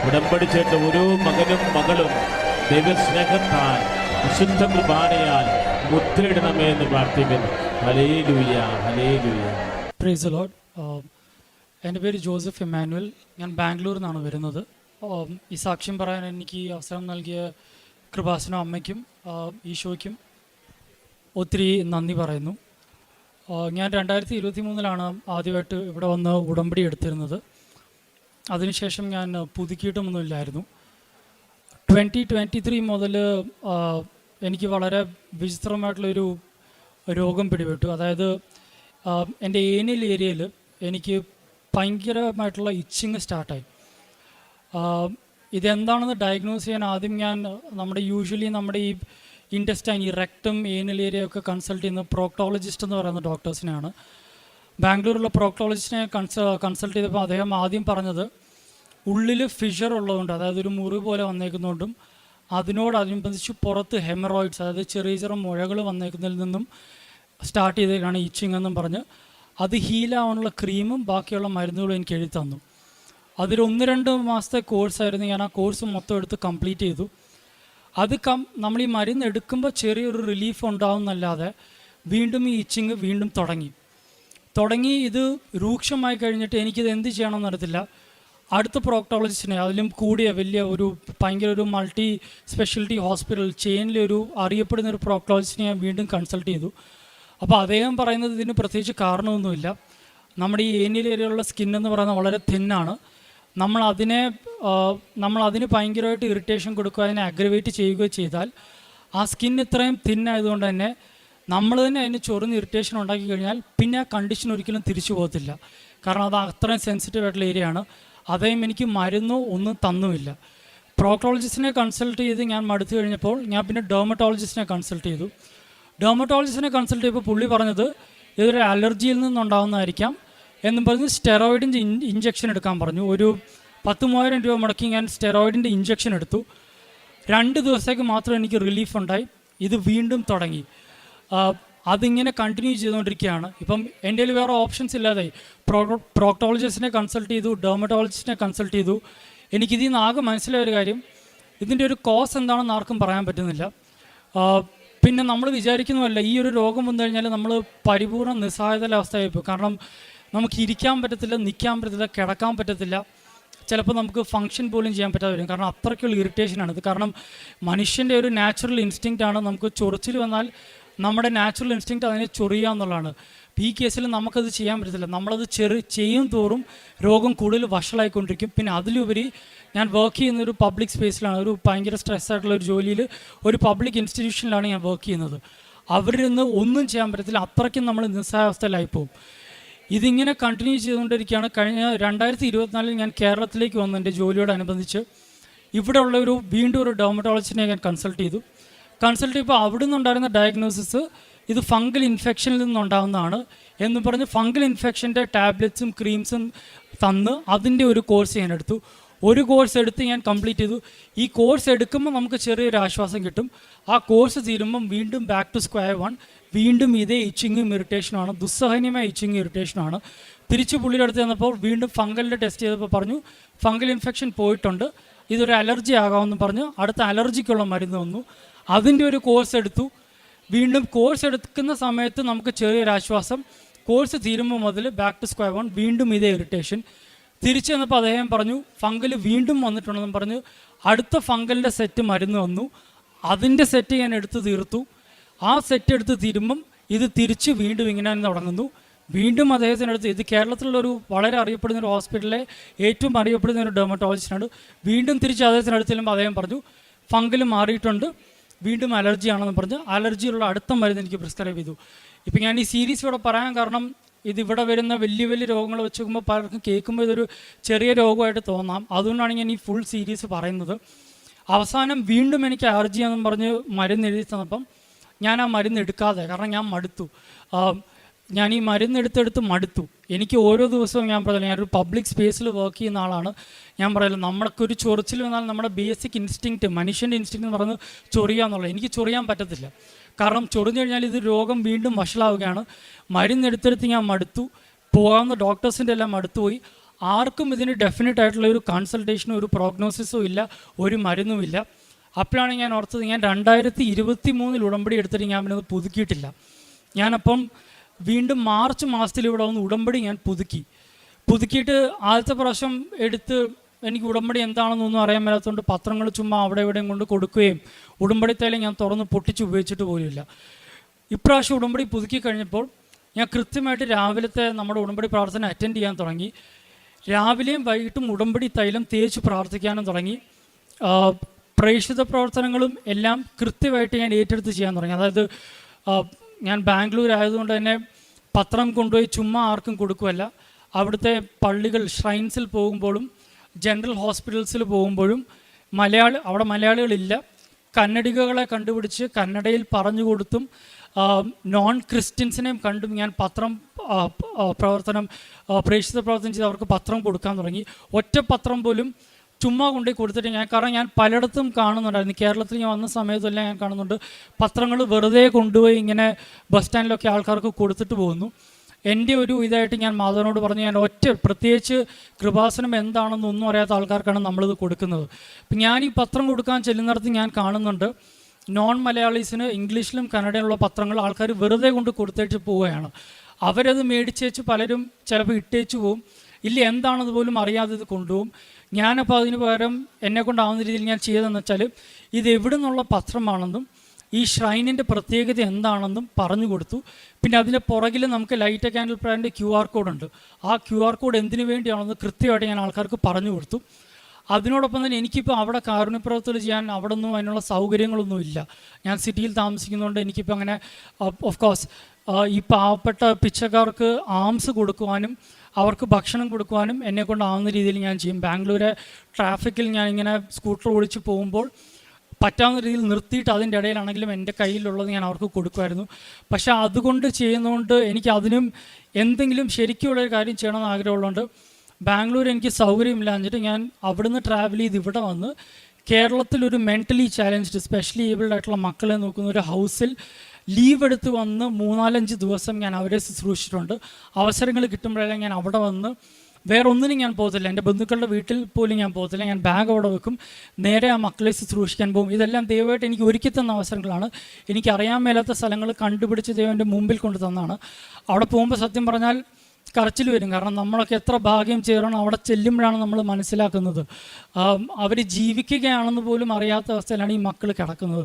ഉടമ്പടി ചേർത്ത ഓരോ മകനും മകളും ദൈവസ്നേഹത്താൽ വിശുദ്ധ കുർബാനയാൽ മുദ്രയിടണമേ എന്ന് പ്രാർത്ഥിക്കുന്നു. ഹലേ ലൂയ ഹലേ ലൂയ പ്രൈസ് എന്റെ പേര് ജോസഫ് എമാനുവൽ ഞാൻ ബാംഗ്ലൂരിൽ നിന്നാണ് വരുന്നത്. ഈ സാക്ഷ്യം പറയാൻ എനിക്ക് അവസരം നൽകിയ കൃപാസനം അമ്മയ്ക്കും ഈശോയ്ക്കും ഒത്തിരി നന്ദി പറയുന്നു. ഞാൻ രണ്ടായിരത്തി ഇരുപത്തി മൂന്നിലാണ് ആദ്യമായിട്ട് ഇവിടെ വന്ന് ഉടമ്പടി എടുത്തിരുന്നത്. അതിനുശേഷം ഞാൻ പുതുക്കിയിട്ടുമൊന്നുമില്ലായിരുന്നു ട്വന്റി ട്വന്റി ത്രീ മുതൽ എനിക്ക് വളരെ വിചിത്രമായിട്ടുള്ളൊരു രോഗം പിടിപെട്ടു. അതായത് എന്റെ ഏനിയൽ ഏരിയയിൽ എനിക്ക് ഭയങ്കരമായിട്ടുള്ള ഇച്ചിങ് സ്റ്റാർട്ടായി. ഇതെന്താണെന്ന് ഡയഗ്നോസ് ചെയ്യാൻ ആദ്യം ഞാൻ നമ്മുടെ യൂഷ്വലി നമ്മുടെ ഈ ഇന്റസ്റ്റൈൻ ഈ റെക്ടം ഏനിയൽ ഏരിയ ഒക്കെ കൺസൾട്ട് ചെയ്യുന്ന പ്രോക്ടോളജിസ്റ്റ് എന്ന് പറയുന്ന ഡോക്ടേഴ്സിനെയാണ് ബാംഗ്ലൂരിലുള്ള പ്രോക്ടോളജിസ്റ്റിനെ കൺസ കൺസൾട്ട് ചെയ്തപ്പോൾ അദ്ദേഹം ആദ്യം പറഞ്ഞത് ഉള്ളിൽ ഫിഷർ ഉള്ളതുകൊണ്ട് അതായത് ഒരു മുറി പോലെ വന്നേക്കുന്നതുകൊണ്ടും അതിനോടനുബന്ധിച്ച് പുറത്ത് ഹെമറോയിഡ്സ് അതായത് ചെറിയ ചെറിയ മുഴകൾ വന്നേക്കുന്നതിൽ നിന്നും സ്റ്റാർട്ട് ചെയ്തതിനാണ് ഇച്ചിങ് എന്നും പറഞ്ഞ് അത് ഹീലാവാനുള്ള ക്രീമും ബാക്കിയുള്ള മരുന്നുകളും എനിക്ക് എഴുതി തന്നു. അതിൽ ഒന്ന് രണ്ട് മാസത്തെ കോഴ്സായിരുന്നു ഞാൻ ആ കോഴ്സ് മൊത്തം എടുത്ത് കംപ്ലീറ്റ് ചെയ്തു. അത് കം നമ്മൾ ഈ മരുന്ന് എടുക്കുമ്പോൾ ചെറിയൊരു റിലീഫ് ഉണ്ടാവുന്നല്ലാതെ വീണ്ടും ഈ ഇച്ചിങ് വീണ്ടും തുടങ്ങി. തുടങ്ങി ഇത് രൂക്ഷമായി കഴിഞ്ഞിട്ട് എനിക്കിത് എന്ത് ചെയ്യണമെന്ന് അറിയത്തില്ല. അടുത്ത പ്രോക്ടോളജിസ്റ്റിനെ അതിലും കൂടിയ വലിയ ഒരു ഭയങ്കര ഒരു മൾട്ടി സ്പെഷ്യാലിറ്റി ഹോസ്പിറ്റൽ ചെയിനിലെ ഒരു അറിയപ്പെടുന്ന ഒരു പ്രോക്ടോളജിസ്റ്റിനെ ഞാൻ വീണ്ടും കൺസൾട്ട് ചെയ്തു. അപ്പോൾ അദ്ദേഹം പറയുന്നത് ഇതിന് പ്രത്യേകിച്ച് കാരണമൊന്നുമില്ല. നമ്മുടെ ഈ ഏനിയൽ ഏരിയയിലുള്ള സ്കിൻ എന്ന് പറയുന്നത് വളരെ തിന്നാണ് നമ്മൾ അതിനെ നമ്മൾ അതിന് ഭയങ്കരമായിട്ട് ഇറിറ്റേഷൻ കൊടുക്കുക അതിനെ അഗ്രവേറ്റ് ചെയ്യുകയോ ചെയ്താൽ ആ സ്കിൻ ഇത്രയും തിന്നായതുകൊണ്ട് തന്നെ നമ്മൾ തന്നെ അതിന് ചൊറിഞ്ഞ് ഇറിറ്റേഷൻ ഉണ്ടാക്കി കഴിഞ്ഞാൽ പിന്നെ ആ കണ്ടീഷൻ ഒരിക്കലും തിരിച്ചു പോകത്തില്ല. കാരണം അത് അത്രയും സെൻസിറ്റീവ് ആയിട്ടുള്ള ഏരിയ ആണ്. അതേം എനിക്ക് മരുന്നോ ഒന്നും തന്നുമില്ല. പ്രോക്ടോളജിസ്റ്റിനെ കൺസൾട്ട് ചെയ്ത് ഞാൻ മടുത്തു കഴിഞ്ഞപ്പോൾ ഞാൻ പിന്നെ ഡെർമറ്റോളജിസ്റ്റിനെ കൺസൾട്ട് ചെയ്തു. ഡെർമറ്റോളജിസ്റ്റിനെ കൺസൾട്ട് ചെയ്തപ്പോൾ പുള്ളി പറഞ്ഞത് ഇതൊരു അലർജിയിൽ നിന്നുണ്ടാകുന്നതായിരിക്കാം എന്നും പറഞ്ഞ് സ്റ്റെറോയിഡിന്റെ ഇഞ്ചക്ഷൻ എടുക്കാൻ പറഞ്ഞു. ഒരു പത്ത് മൂവായിരം രൂപ മുടക്കി ഞാൻ സ്റ്റെറോയിഡിന്റെ ഇഞ്ചക്ഷൻ എടുത്തു. രണ്ട് ദിവസത്തേക്ക് മാത്രം എനിക്ക് റിലീഫ് ഉണ്ടായി. ഇത് വീണ്ടും തുടങ്ങി. അതിങ്ങനെ കണ്ടിന്യൂ ചെയ്തുകൊണ്ടിരിക്കുകയാണ്. ഇപ്പം എന്റെ കയ്യിൽ വേറെ ഓപ്ഷൻസ് ഇല്ലാതെ പ്രോ പ്രോക്ടോളജിസ്റ്റിനെ കൺസൾട്ട് ചെയ്തു ഡെർമറ്റോളജിസ്റ്റിനെ കൺസൾട്ട് ചെയ്തു. എനിക്കിതിൽ നിന്ന് ആകെ മനസ്സിലായ ഒരു കാര്യം ഇതിന്റെ ഒരു കോസ് എന്താണെന്ന് ആർക്കും പറയാൻ പറ്റുന്നില്ല. പിന്നെ നമ്മൾ വിചാരിക്കുന്നതല്ല ഈ ഒരു രോഗം വന്നു കഴിഞ്ഞാൽ നമ്മൾ പരിപൂർണ നിസ്സഹായതല അവസ്ഥയായിപ്പോൾ കാരണം നമുക്ക് ഇരിക്കാൻ പറ്റത്തില്ല നിൽക്കാൻ പറ്റത്തില്ല കിടക്കാൻ പറ്റത്തില്ല. ചിലപ്പോൾ നമുക്ക് ഫങ്ഷൻ പോലും ചെയ്യാൻ പറ്റാതെ വരും. കാരണം അത്രയ്ക്കുള്ള ഇറിറ്റേഷനാണ് ഇത് കാരണം മനുഷ്യന്റെ ഒരു നാച്ചുറൽ ഇൻസ്റ്റിങ്ക്റ്റ് ആണ് നമുക്ക് ചൊറിച്ചിൽ വന്നാൽ നമ്മുടെ നാച്ചുറൽ ഇൻസ്റ്റിങ്ക്റ്റ് അതിനെ ചൊറിയുക എന്നുള്ളതാണ്. ഈ കേസിൽ നമുക്കത് ചെയ്യാൻ പറ്റത്തില്ല. നമ്മളത് ചെറു ചെയ്യും തോറും രോഗം കൂടുതൽ വഷളായിക്കൊണ്ടിരിക്കും. പിന്നെ അതിലുപരി ഞാൻ വർക്ക് ചെയ്യുന്ന ഒരു പബ്ലിക് സ്പേസിലാണ് ഒരു ഭയങ്കര സ്ട്രെസ് ആയിട്ടുള്ള ഒരു ജോലിയിൽ ഒരു പബ്ലിക് ഇൻസ്റ്റിറ്റ്യൂഷനിലാണ് ഞാൻ വർക്ക് ചെയ്യുന്നത്. അവരിൽ നിന്ന് ഒന്നും ചെയ്യാൻ പറ്റത്തില്ല. അത്രയ്ക്കും നമ്മൾ നിസ്സഹാവസ്ഥയിലായി പോകും ഇതിങ്ങനെ കണ്ടിന്യൂ ചെയ്തുകൊണ്ടിരിക്കുകയാണ്. കഴിഞ്ഞ രണ്ടായിരത്തി ഇരുപത്തിനാലിൽ ഞാൻ കേരളത്തിലേക്ക് വന്നു. എന്റെ ജോലിയോടനുബന്ധിച്ച് ഇവിടെ ഉള്ള ഒരു വീണ്ടും ഒരു ഡോമറ്റോളജിനെ ഞാൻ കൺസൾട്ട് ചെയ്തു. കൺസൾട്ട് ചെയ്യുമ്പോൾ അവിടെ നിന്നുണ്ടായിരുന്ന ഡയഗ്നോസിസ് ഇത് ഫംഗൽ ഇൻഫെക്ഷനിൽ നിന്നുണ്ടാകുന്നതാണ് എന്ന് പറഞ്ഞ് ഫംഗൽ ഇൻഫെക്ഷന്റെ ടാബ്ലറ്റ്സും ക്രീംസും തന്ന് അതിന്റെ ഒരു കോഴ്സ് ഞാൻ എടുത്തു. ഒരു കോഴ്സ് എടുത്ത് ഞാൻ കംപ്ലീറ്റ് ചെയ്തു. ഈ കോഴ്സ് എടുക്കുമ്പോൾ നമുക്ക് ചെറിയൊരു ആശ്വാസം കിട്ടും. ആ കോഴ്സ് തീരുമ്പം വീണ്ടും ബാക്ക് ടു സ്ക്വയർ വൺ വീണ്ടും ഇതേ ഇച്ചിങ്ങും ഇറിറ്റേഷനുമാണ് ദുസ്സഹനീയമായ ഇച്ചിങ്ങും ഇറിറ്റേഷനാണ് തിരിച്ച് പുള്ളിയുടെ അടുത്ത് ചെന്നപ്പോൾ വീണ്ടും ഫംഗലിന്റെ ടെസ്റ്റ് ചെയ്തപ്പോൾ പറഞ്ഞു ഫംഗൽ ഇൻഫെക്ഷൻ പോയിട്ടുണ്ട്. ഇതൊരു അലർജി ആകാമെന്ന് പറഞ്ഞു. അടുത്ത അലർജിക്കുള്ള മരുന്ന് വന്നു അതിന്റെ ഒരു കോഴ്സ് എടുത്തു. വീണ്ടും കോഴ്സ് എടുക്കുന്ന സമയത്ത് നമുക്ക് ചെറിയൊരു ആശ്വാസം. കോഴ്സ് തീരുമ്പോൾ മുതൽ ബാക്ക് ടു സ്ക്വയർ വൺ വീണ്ടും ഇതേ ഇറിറ്റേഷൻ തിരിച്ചു വന്നപ്പോൾ അദ്ദേഹം പറഞ്ഞു ഫംഗൽ വീണ്ടും വന്നിട്ടുണ്ടെന്ന് പറഞ്ഞു. അടുത്ത ഫംഗലിന്റെ സെറ്റ് മരുന്ന് വന്നു അതിന്റെ സെറ്റ് ഞാൻ എടുത്തു തീർത്തു. ആ സെറ്റ് എടുത്ത് തിരുമ്പം ഇത് തിരിച്ച് വീണ്ടും ഇങ്ങനെ തുടങ്ങുന്നു. വീണ്ടും അദ്ദേഹത്തിനടുത്ത് ഇത് കേരളത്തിലുള്ള ഒരു വളരെ അറിയപ്പെടുന്ന ഒരു ഹോസ്പിറ്റലിലെ ഏറ്റവും അറിയപ്പെടുന്ന ഒരു ഡെർമറ്റോളജിസ്റ്റാണ് വീണ്ടും തിരിച്ച് അദ്ദേഹത്തിനടുത്ത് ചെല്ലുമ്പോൾ അദ്ദേഹം പറഞ്ഞു ഫംഗൽ മാറിയിട്ടുണ്ട്. വീണ്ടും അലർജി ആണെന്ന് പറഞ്ഞ്. അലർജിയുള്ള അടുത്ത മരുന്ന് എനിക്ക് പ്രിസ്ക്രൈബ് ചെയ്തു. ഇപ്പം ഞാൻ ഈ സീരീസ് ഇവിടെ പറയാൻ കാരണം ഇത് ഇവിടെ വരുന്ന വലിയ വലിയ രോഗങ്ങൾ വെച്ച് നോക്കുമ്പോൾ പലർക്കും കേൾക്കുമ്പോൾ ഇതൊരു ചെറിയ രോഗമായിട്ട് തോന്നാം. അതുകൊണ്ടാണ് ഞാൻ ഈ ഫുൾ സീരീസ് പറയുന്നത്. അവസാനം വീണ്ടും എനിക്ക് അലർജി എന്നും പറഞ്ഞ് മരുന്ന് എഴുതി തന്നപ്പം ഞാൻ ആ മരുന്ന് എടുക്കാതെ കാരണം ഞാൻ മടുത്തു. ഞാൻ ഈ മരുന്ന് എടുത്തെടുത്ത് മടുത്തു. എനിക്ക് ഓരോ ദിവസവും ഞാൻ പറയുന്നത് ഞാനൊരു പബ്ലിക് സ്പേസിൽ വർക്ക് ചെയ്യുന്ന ആളാണ്. ഞാൻ പറയില്ല നമ്മൾക്കൊരു ചൊറിച്ചിൽ വന്നാൽ നമ്മുടെ ബേസിക് ഇൻസ്റ്റിങ്ക്റ്റ് മനുഷ്യന്റെ ഇൻസ്റ്റിങ്ക്റ്റ് എന്ന് പറയുന്നത് ചൊറിയാന്നുള്ളത് എനിക്ക് ചൊറിയാൻ പറ്റത്തില്ല. കാരണം ചൊറിഞ്ഞു കഴിഞ്ഞാൽ ഇത് രോഗം വീണ്ടും വഷളാവുകയാണ്. മരുന്ന് എടുത്തെടുത്ത് ഞാൻ മടുത്തു. പോകാവുന്ന ഡോക്ടേഴ്സിന്റെ എല്ലാം മടുത്തുപോയി ആർക്കും ഇതിന് ഡെഫിനറ്റ് ആയിട്ടുള്ള ഒരു കൺസൾട്ടേഷനോ ഒരു പ്രോഗ്നോസിസോ ഇല്ല ഒരു മരുന്നുമില്ല അപ്പോഴാണ് ഞാൻ ഓർത്തത് ഞാൻ രണ്ടായിരത്തി ഇരുപത്തി മൂന്നിൽ ഉടമ്പടി എടുത്തിട്ട് ഞാൻ പിന്നെ പുതുക്കിയിട്ടില്ല. ഞാനപ്പം വീണ്ടും മാർച്ച് മാസത്തിൽ ഇവിടെ വന്ന് ഉടമ്പടി ഞാൻ പുതുക്കി. പുതുക്കിയിട്ട് ആദ്യത്തെ പ്രാവശ്യം എടുത്ത് എനിക്ക് ഉടമ്പടി എന്താണെന്നൊന്നും അറിയാൻ മേലാത്തതുകൊണ്ട് പത്രങ്ങൾ ചുമ്മാ അവിടെ ഇവിടെയും കൊണ്ട് കൊടുക്കുകയും ഉടമ്പടി തൈലം ഞാൻ തുറന്ന് പൊട്ടിച്ച് ഉപയോഗിച്ചിട്ട് പോലുമില്ല. ഇപ്രാവശ്യം ഉടമ്പടി പുതുക്കി കഴിഞ്ഞപ്പോൾ ഞാൻ കൃത്യമായിട്ട് രാവിലത്തെ നമ്മുടെ ഉടമ്പടി പ്രാർത്ഥന അറ്റൻഡ് ചെയ്യാൻ തുടങ്ങി. രാവിലെയും വൈകിട്ടും ഉടമ്പടി തൈലം തേച്ച് പ്രാർത്ഥിക്കാനും തുടങ്ങി. പ്രേക്ഷിത പ്രവർത്തനങ്ങളും എല്ലാം കൃത്യമായിട്ട് ഞാൻ ഏറ്റെടുത്ത് ചെയ്യാൻ തുടങ്ങി. അതായത് ഞാൻ ബാംഗ്ലൂർ ആയതുകൊണ്ട് തന്നെ പത്രം കൊണ്ടുപോയി ചുമ്മാ ആർക്കും കൊടുക്കുമല്ല അവിടുത്തെ പള്ളികൾ ഷ്രൈൻസിൽ പോകുമ്പോഴും ജനറൽ ഹോസ്പിറ്റൽസിൽ പോകുമ്പോഴും മലയാളി അവിടെ മലയാളികളില്ല. കന്നഡികകളെ കണ്ടുപിടിച്ച് കന്നഡയിൽ പറഞ്ഞു കൊടുത്തും നോൺ ക്രിസ്ത്യൻസിനെയും കണ്ടും ഞാൻ പത്രം പ്രവർത്തനം പ്രേക്ഷിത പ്രവർത്തനം ചെയ്ത് അവർക്ക് പത്രം കൊടുക്കാൻ തുടങ്ങി. ഒറ്റ പത്രം പോലും ചുമ്മാ കൊണ്ടുപോയി കൊടുത്തിട്ട് ഞാൻ കാരണം ഞാൻ പലയിടത്തും കാണുന്നുണ്ടായിരുന്നു. കേരളത്തിൽ ഞാൻ വന്ന സമയത്തെല്ലാം ഞാൻ കാണുന്നുണ്ട്. പത്രങ്ങൾ വെറുതെ കൊണ്ടുപോയി ഇങ്ങനെ ബസ് സ്റ്റാൻഡിലൊക്കെ ആൾക്കാർക്ക് കൊടുത്തിട്ട് പോകുന്നു. എന്റെ ഒരു ഇതായിട്ട് ഞാൻ മാധവനോട് പറഞ്ഞു ഞാൻ ഒറ്റ പ്രത്യേകിച്ച് കൃപാസനം എന്താണെന്നൊന്നും അറിയാത്ത ആൾക്കാർക്കാണ് നമ്മളിത് കൊടുക്കുന്നത്. അപ്പം ഞാൻ ഈ പത്രം കൊടുക്കാൻ ചെല്ലുന്നിടത്ത് ഞാൻ കാണുന്നുണ്ട്. നോൺ മലയാളീസിന് ഇംഗ്ലീഷിലും കന്നഡയിലുള്ള പത്രങ്ങൾ ആൾക്കാർ വെറുതെ കൊണ്ട് കൊടുത്തേച്ച് പോവുകയാണ്. അവരത് മേടിച്ചേച്ച് പലരും ചിലപ്പോൾ ഇട്ടേച്ച് പോവും. ഇല്ല എന്താണെന്ന് പോലും അറിയാതെ ഇത് കൊണ്ടുപോകും ഞാനപ്പോൾ അതിന് പകരം എന്നെ കൊണ്ടാവുന്ന രീതിയിൽ ഞാൻ ചെയ്തതെന്ന് വെച്ചാൽ ഇത് എവിടെ നിന്നുള്ള പത്രമാണെന്നും ഈ ഷ്രൈനിന്റെ പ്രത്യേകത എന്താണെന്നും പറഞ്ഞു കൊടുത്തു. പിന്നെ അതിന്റെ പുറകിൽ നമുക്ക് light candle brand Q R code ഉണ്ട്. ആ ക്യു ആർ കോഡ് എന്തിനു വേണ്ടിയാണെന്ന് കൃത്യമായിട്ട് ഞാൻ ആൾക്കാർക്ക് പറഞ്ഞു കൊടുത്തു. അതിനോടൊപ്പം തന്നെ എനിക്കിപ്പോൾ അവിടെ കാരുണ്യപ്രവർത്തനം ചെയ്യാൻ അവിടെ ഒന്നും അതിനുള്ള സൗകര്യങ്ങളൊന്നും ഇല്ല. ഞാൻ സിറ്റിയിൽ താമസിക്കുന്നതുകൊണ്ട് എനിക്കിപ്പോൾ അങ്ങനെ ഓഫ് കോഴ്സ് ഈ പാവപ്പെട്ട പിച്ചക്കാർക്ക് ആംസ് കൊടുക്കുവാനും അവർക്ക് ഭക്ഷണം കൊടുക്കുവാനും എന്നെ കൊണ്ടാവുന്ന രീതിയിൽ ഞാൻ ചെയ്യും. ബാംഗ്ലൂരെ ട്രാഫിക്കിൽ ഞാൻ ഇങ്ങനെ സ്കൂട്ടർ ഓടിച്ച് പോകുമ്പോൾ പറ്റാവുന്ന രീതിയിൽ നിർത്തിയിട്ട് അതിന്റെ ഇടയിലാണെങ്കിലും എന്റെ കയ്യിലുള്ളത് ഞാൻ അവർക്ക് കൊടുക്കുമായിരുന്നു. പക്ഷെ അതുകൊണ്ട് ചെയ്യുന്നതുകൊണ്ട് എനിക്ക് അതിനും എന്തെങ്കിലും ശരിക്കുള്ള ഒരു കാര്യം ചെയ്യണമെന്ന് ആഗ്രഹമുള്ളതുകൊണ്ട് ബാംഗ്ലൂർ എനിക്ക് സൗകര്യമില്ല എന്നിട്ട് ഞാൻ അവിടുന്ന് ട്രാവൽ ചെയ്ത് ഇവിടെ വന്ന് കേരളത്തിൽ ഒരു മെന്റലി ചാലഞ്ച്ഡ് സ്പെഷ്യലി ഏബിൾഡ് ആയിട്ടുള്ള മക്കളെ നോക്കുന്ന ഒരു ഹൗസിൽ ലീവ് എടുത്ത് വന്ന് മൂന്നാലഞ്ച് ദിവസം ഞാൻ അവരെ ശുശ്രൂഷിച്ചിട്ടുണ്ട്. അവസരങ്ങൾ കിട്ടുമ്പോഴെല്ലാം ഞാൻ അവിടെ വന്ന് വേറെ ഒന്നിനും ഞാൻ പോകത്തില്ല. എന്റെ ബന്ധുക്കളുടെ വീട്ടിൽ പോലും ഞാൻ പോകത്തില്ല. ഞാൻ ബാഗ് അവിടെ വെക്കും. നേരെ ആ മക്കളെ ശുശ്രൂഷിക്കാൻ പോകും. ഇതെല്ലാം ദൈവമായിട്ട് എനിക്ക് ഒരുക്കി തന്ന അവസരങ്ങളാണ്. എനിക്ക് അറിയാൻ മേലാത്ത സ്ഥലങ്ങൾ കണ്ടുപിടിച്ച് ദൈവം എന്റെ മുമ്പിൽ കൊണ്ടു തന്നാണ് അവിടെ പോകുമ്പോൾ സത്യം പറഞ്ഞാൽ കരച്ചിൽ വരും. കാരണം നമ്മളൊക്കെ എത്ര ഭാഗ്യം ചെയ്യണം അവിടെ ചെല്ലുമ്പോഴാണ് നമ്മൾ മനസ്സിലാക്കുന്നത്. അവർ ജീവിക്കുകയാണെന്ന് പോലും അറിയാത്ത അവസ്ഥയിലാണ് ഈ മക്കൾ കിടക്കുന്നത്.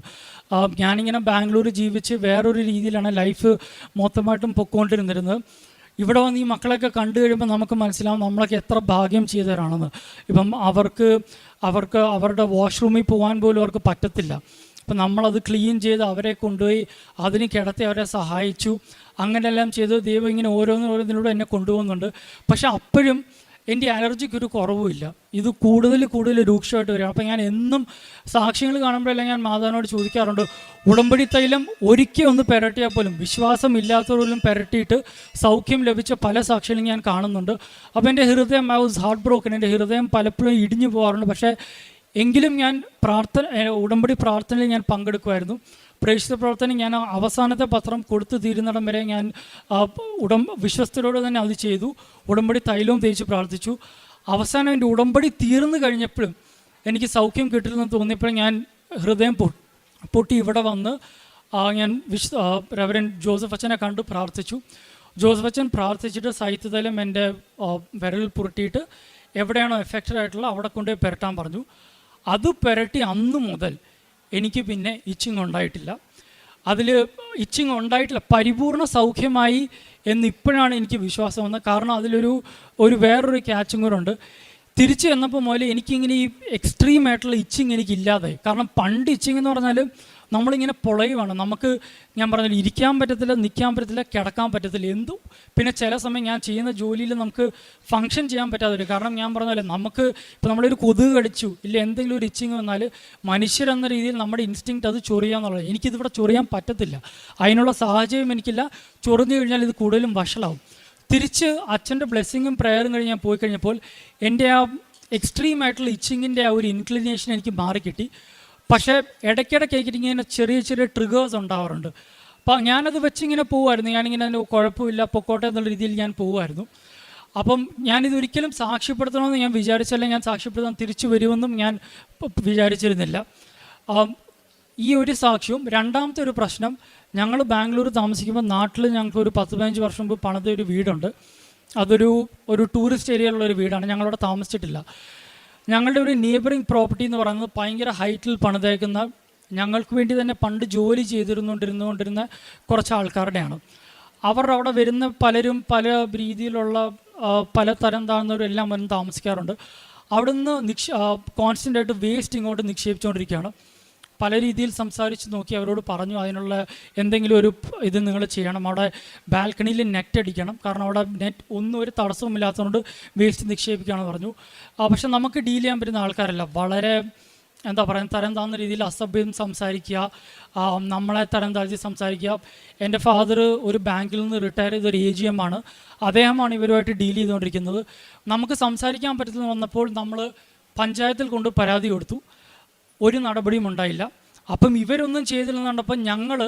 ഞാനിങ്ങനെ ബാംഗ്ലൂർ ജീവിച്ച് വേറൊരു രീതിയിലാണ് ലൈഫ് മൊത്തമായിട്ടും പൊക്കോണ്ടിരുന്നിരുന്നത്. ഇവിടെ വന്ന് ഈ മക്കളെയൊക്കെ കണ്ടു കഴിയുമ്പോൾ നമുക്ക് മനസ്സിലാവും നമ്മളൊക്കെ എത്ര ഭാഗ്യം ചെയ്തവരാണെന്ന്. ഇപ്പം അവർക്ക് അവർക്ക് അവരുടെ വാഷ്റൂമിൽ പോകാൻ പോലും അവർക്ക് പറ്റത്തില്ല. അപ്പം നമ്മളത് ക്ലീൻ ചെയ്ത് അവരെ കൊണ്ടുപോയി അതിന് കിടത്തി അവരെ സഹായിച്ചു. അങ്ങനെയെല്ലാം ചെയ്ത് ദൈവം ഇങ്ങനെ ഓരോന്നും ഓരോന്നിലൂടെ എന്നെ കൊണ്ടുപോകുന്നുണ്ട്. പക്ഷെ അപ്പോഴും എന്റെ അലർജിക്ക് ഒരു കുറവുമില്ല. ഇത് കൂടുതൽ കൂടുതൽ രൂക്ഷമായിട്ട് വരും അപ്പം ഞാൻ എന്നും സാക്ഷ്യങ്ങൾ കാണുമ്പോഴെല്ലാം ഞാൻ മാതാവിനോട് ചോദിക്കാറുണ്ട് ഉടമ്പടി തൈലം ഒരിക്കൽ ഒന്ന് പെരട്ടിയാൽ പോലും വിശ്വാസം ഇല്ലാത്തവരും പെരട്ടിയിട്ട് സൗഖ്യം ലഭിച്ച പല സാക്ഷ്യങ്ങളും ഞാൻ കാണുന്നുണ്ട്. അപ്പോൾ എന്റെ ഹൃദയം ഐ വാസ് ഹാർട്ട് ബ്രോക്കൻ എന്റെ ഹൃദയം പലപ്പോഴും ഇടിഞ്ഞു പോകാറുണ്ട്. പക്ഷേ എങ്കിലും ഞാൻ പ്രാർത്ഥന ഉടമ്പടി പ്രാർത്ഥനയിൽ ഞാൻ പങ്കെടുക്കുമായിരുന്നു. പ്രേക്ഷിത പ്രവർത്തനം ഞാൻ അവസാനത്തെ പത്രം കൊടുത്തു തീരുന്നിടം വരെ ഞാൻ ഉടം വിശ്വസ്തരോട് തന്നെ അത് ചെയ്തു. ഉടമ്പടി തൈലവും തേച്ച് പ്രാർത്ഥിച്ചു. അവസാനം എന്റെ ഉടമ്പടി തീർന്നു കഴിഞ്ഞപ്പോഴും എനിക്ക് സൗഖ്യം കിട്ടില്ലെന്ന് തോന്നിയപ്പോഴും ഞാൻ ഹൃദയം പൊട്ടി ഇവിടെ വന്ന് ഞാൻ വിശ് റവരൻ ജോസഫ് അച്ഛനെ കണ്ടു പ്രാർത്ഥിച്ചു. ജോസഫ് അച്ഛൻ പ്രാർത്ഥിച്ചിട്ട് സാഹിത്യതലം എന്റെ വിരലിൽ പുരട്ടിയിട്ട് എവിടെയാണോ എഫക്റ്റഡ് ആയിട്ടുള്ള അവിടെ കൊണ്ടുപോയി പുരട്ടാൻ പറഞ്ഞു. അത് പുരട്ടി അന്ന് മുതൽ എനിക്ക് പിന്നെ ഇച്ചിങ് ഉണ്ടായിട്ടില്ല. അതിൽ ഇച്ചിങ് ഉണ്ടായിട്ടില്ല. പരിപൂർണ സൗഖ്യമായി എന്ന് ഇപ്പോഴാണ് എനിക്ക് വിശ്വാസം വന്നത്. കാരണം അതിലൊരു ഒരു വേറൊരു ക്യാച്ചും കൂടെ ഉണ്ട്. തിരിച്ചു ചെന്നപ്പോൾ മുതൽ എനിക്കിങ്ങനെ ഈ എക്സ്ട്രീം ആയിട്ടുള്ള ഇച്ചിങ് എനിക്ക് ഇല്ലാതായി കാരണം പണ്ട് ഇച്ചിങ് എന്ന് പറഞ്ഞാൽ നമ്മളിങ്ങനെ പൊളയുവാണ്. നമുക്ക് ഞാൻ പറഞ്ഞാൽ ഇരിക്കാൻ പറ്റത്തില്ല നിൽക്കാൻ പറ്റത്തില്ല കിടക്കാൻ പറ്റത്തില്ല എന്തു. പിന്നെ ചില സമയം ഞാൻ ചെയ്യുന്ന ജോലിയിൽ നമുക്ക് ഫങ്ഷൻ ചെയ്യാൻ പറ്റാതെ വരും കാരണം ഞാൻ പറഞ്ഞാലേ നമുക്ക് ഇപ്പോൾ നമ്മളൊരു കൊതുക് കടിച്ചു ഇല്ല എന്തെങ്കിലും ഒരു ഇച്ചിങ് വന്നാൽ മനുഷ്യരെന്ന രീതിയിൽ നമ്മുടെ ഇൻസ്റ്റിങ്ക്റ്റ് അത് ചൊറിയാന്നുള്ളത് എനിക്കിതിവിടെ ചൊറിയാൻ പറ്റത്തില്ല. അതിനുള്ള സാഹചര്യം എനിക്കില്ല. ചൊറിഞ്ഞു കഴിഞ്ഞാൽ ഇത് കൂടുതലും വഷളാവും. തിരിച്ച് അച്ഛന്റെ ബ്ലെസ്സിങ്ങും പ്രയറും കഴിഞ്ഞ് ഞാൻ പോയി കഴിഞ്ഞപ്പോൾ എന്റെ ആ എക്സ്ട്രീം ആയിട്ടുള്ള ഇച്ചിങ്ങിന്റെ ആ ഒരു ഇൻക്ലിനേഷൻ എനിക്ക് മാറിക്കിട്ടി. പക്ഷേ ഇടയ്ക്കിടയ്ക്ക് ഇങ്ങനെ ചെറിയ ചെറിയ ട്രിഗേഴ്സ് ഉണ്ടാവാറുണ്ട്. അപ്പോൾ ഞാനത് വെച്ചിങ്ങനെ പോവുമായിരുന്നു ഞാനിങ്ങനെ കുഴപ്പമില്ല പൊക്കോട്ടെ എന്നുള്ള രീതിയിൽ ഞാൻ പോവുമായിരുന്നു അപ്പം ഞാനിത് ഒരിക്കലും സാക്ഷ്യപ്പെടുത്തണമെന്ന് ഞാൻ വിചാരിച്ചല്ല. ഞാൻ സാക്ഷ്യപ്പെടുത്താൻ തിരിച്ചു വരുമെന്നും ഞാൻ വിചാരിച്ചിരുന്നില്ല. ഈ ഒരു സാക്ഷ്യവും രണ്ടാമത്തെ ഒരു പ്രശ്നം ഞങ്ങൾ ബാംഗ്ലൂർ താമസിക്കുമ്പോൾ നാട്ടിൽ ഞങ്ങൾക്ക് ഒരു പത്ത് പതിനഞ്ച് വർഷം മുമ്പ് പണിത ഒരു വീടുണ്ട്. അതൊരു ഒരു ടൂറിസ്റ്റ് ഏരിയയിലുള്ള ഒരു വീടാണ്. ഞങ്ങളവിടെ താമസിച്ചിട്ടില്ല. ഞങ്ങളുടെ ഒരു നിയബറിങ് പ്രോപ്പർട്ടി എന്ന് പറയുന്നത് ഭയങ്കര ഹൈറ്റിൽ പണിതേക്കുന്ന ഞങ്ങൾക്ക് വേണ്ടി തന്നെ പണ്ട് ജോലി ചെയ്തിരുന്നുകൊണ്ടിരുന്നുകൊണ്ടിരുന്ന കുറച്ച് ആൾക്കാരുടെയാണ്. അവർ അവിടെ വരുന്ന പലരും പല രീതിയിലുള്ള പല തരം താഴ്ന്നവരും എല്ലാം വന്ന് താമസിക്കാറുണ്ട്. അവിടുന്ന് നിക്ഷ കോൺസ്റ്റന്റ് ആയിട്ട് വേസ്റ്റ് ഇങ്ങോട്ട് നിക്ഷേപിച്ചുകൊണ്ടിരിക്കുകയാണ്. പല രീതിയിൽ സംസാരിച്ച് നോക്കി അവരോട് പറഞ്ഞു അതിനുള്ള എന്തെങ്കിലും ഒരു ഇത് നിങ്ങൾ ചെയ്യണം. അവിടെ ബാൽക്കണിയിൽ നെറ്റ് അടിക്കണം. കാരണം അവിടെ നെറ്റ് ഒന്നും ഒരു തടസ്സവും ഇല്ലാത്തതുകൊണ്ട് വേസ്റ്റ് നിക്ഷേപിക്കുകയാണെന്ന് പറഞ്ഞു. പക്ഷെ നമുക്ക് ഡീൽ ചെയ്യാൻ പറ്റുന്ന ആൾക്കാരല്ല. വളരെ എന്താ പറയുക തരം താഴ്ന്ന രീതിയിൽ അസഭ്യം സംസാരിക്കുക. നമ്മളെ തരം താഴ്ത്തി സംസാരിക്കുക. എന്റെ ഫാദർ ഒരു ബാങ്കിൽ നിന്ന് റിട്ടയർ ചെയ്ത ഒരു എ ജി എം ആണ്. അദ്ദേഹമാണ് ഇവരുമായിട്ട് ഡീൽ ചെയ്തുകൊണ്ടിരിക്കുന്നത്. നമുക്ക് സംസാരിക്കാൻ പറ്റുന്ന വന്നപ്പോൾ നമ്മൾ പഞ്ചായത്തിൽ കൊണ്ട് പരാതി കൊടുത്തു. ഒരു നടപടിയും ഉണ്ടായില്ല. അപ്പം ഇവരൊന്നും ചെയ്തില്ലെന്ന് കണ്ടപ്പോൾ ഞങ്ങൾ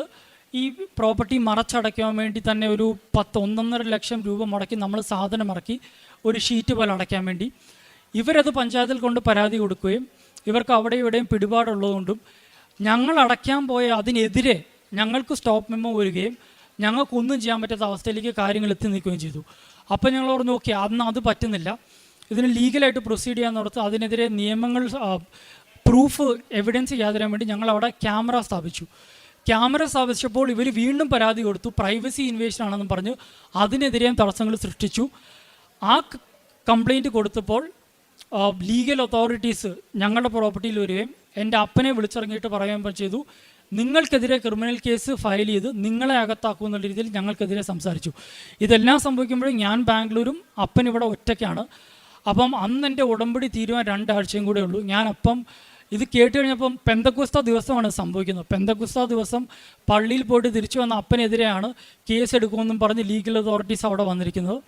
ഈ പ്രോപ്പർട്ടി മറച്ചടയ്ക്കാൻ വേണ്ടി തന്നെ ഒരു പത്ത് ഒന്നൊന്നര ലക്ഷം രൂപ മുടക്കി നമ്മൾ സാധനം ഇറക്കി ഒരു ഷീറ്റ് പോലെ അടയ്ക്കാൻ വേണ്ടി. ഇവരത് പഞ്ചായത്തിൽ കൊണ്ട് പരാതി കൊടുക്കുകയും ഇവർക്ക് അവിടെ ഇവിടെയും പിടിപാടുള്ളതുകൊണ്ടും ഞങ്ങൾ അടയ്ക്കാൻ പോയ അതിനെതിരെ ഞങ്ങൾക്ക് സ്റ്റോപ്പ് മെമ്മോ വരികയും ഞങ്ങൾക്കൊന്നും ചെയ്യാൻ പറ്റാത്ത അവസ്ഥയിലേക്ക് കാര്യങ്ങൾ എത്തി നിൽക്കുകയും ചെയ്തു. അപ്പോൾ ഞങ്ങൾ പറഞ്ഞു ഓക്കെ അന്ന് അത് പറ്റുന്നില്ല. ഇതിന് ലീഗലായിട്ട് പ്രൊസീഡ് ചെയ്യാൻ നടത്ത്. അതിനെതിരെ നിയമങ്ങൾ പ്രൂഫ് എവിഡൻസ് ചെയ്യാതിരാൻ വേണ്ടി ഞങ്ങൾ അവിടെ ക്യാമറ സ്ഥാപിച്ചു. ക്യാമറ സ്ഥാപിച്ചപ്പോൾ ഇവർ വീണ്ടും പരാതി കൊടുത്തു. പ്രൈവസി ഇൻവേഷൻ ആണെന്ന് പറഞ്ഞ്. അതിനെതിരെയും തടസ്സങ്ങൾ സൃഷ്ടിച്ചു. ആ കംപ്ലൈന്റ് കൊടുത്തപ്പോൾ ലീഗൽ അതോറിറ്റീസ് ഞങ്ങളുടെ പ്രോപ്പർട്ടിയിൽ വരികയും എന്റെ അപ്പനെ വിളിച്ചിറങ്ങിയിട്ട് പറയുകയും ചെയ്തു. നിങ്ങൾക്കെതിരെ ക്രിമിനൽ കേസ് ഫയൽ ചെയ്ത് നിങ്ങളെ അകത്താക്കും എന്നുള്ള രീതിയിൽ ഞങ്ങൾക്കെതിരെ സംസാരിച്ചു. ഇതെല്ലാം സംഭവിക്കുമ്പോഴും ഞാൻ ബാംഗ്ലൂരും അപ്പൻ ഇവിടെ ഒറ്റയ്ക്കാണ്. അപ്പം അന്ന് എന്റെ ഉടമ്പടി തീരുവാൻ രണ്ടാഴ്ചയും കൂടെ ഉള്ളൂ. ഞാൻ അപ്പം ഇത് കേട്ട് കഴിഞ്ഞപ്പം പെന്തക്കുസ്ത ദിവസമാണ് സംഭവിക്കുന്നത്. പെന്തക്കുസ്ത ദിവസം പള്ളിയിൽ പോയിട്ട് തിരിച്ചു വന്ന അപ്പനെതിരെയാണ് കേസ് എടുക്കുമെന്നും പറഞ്ഞ് ലീഗൽ അതോറിറ്റീസ് അവിടെ വന്നിരിക്കുന്നത്.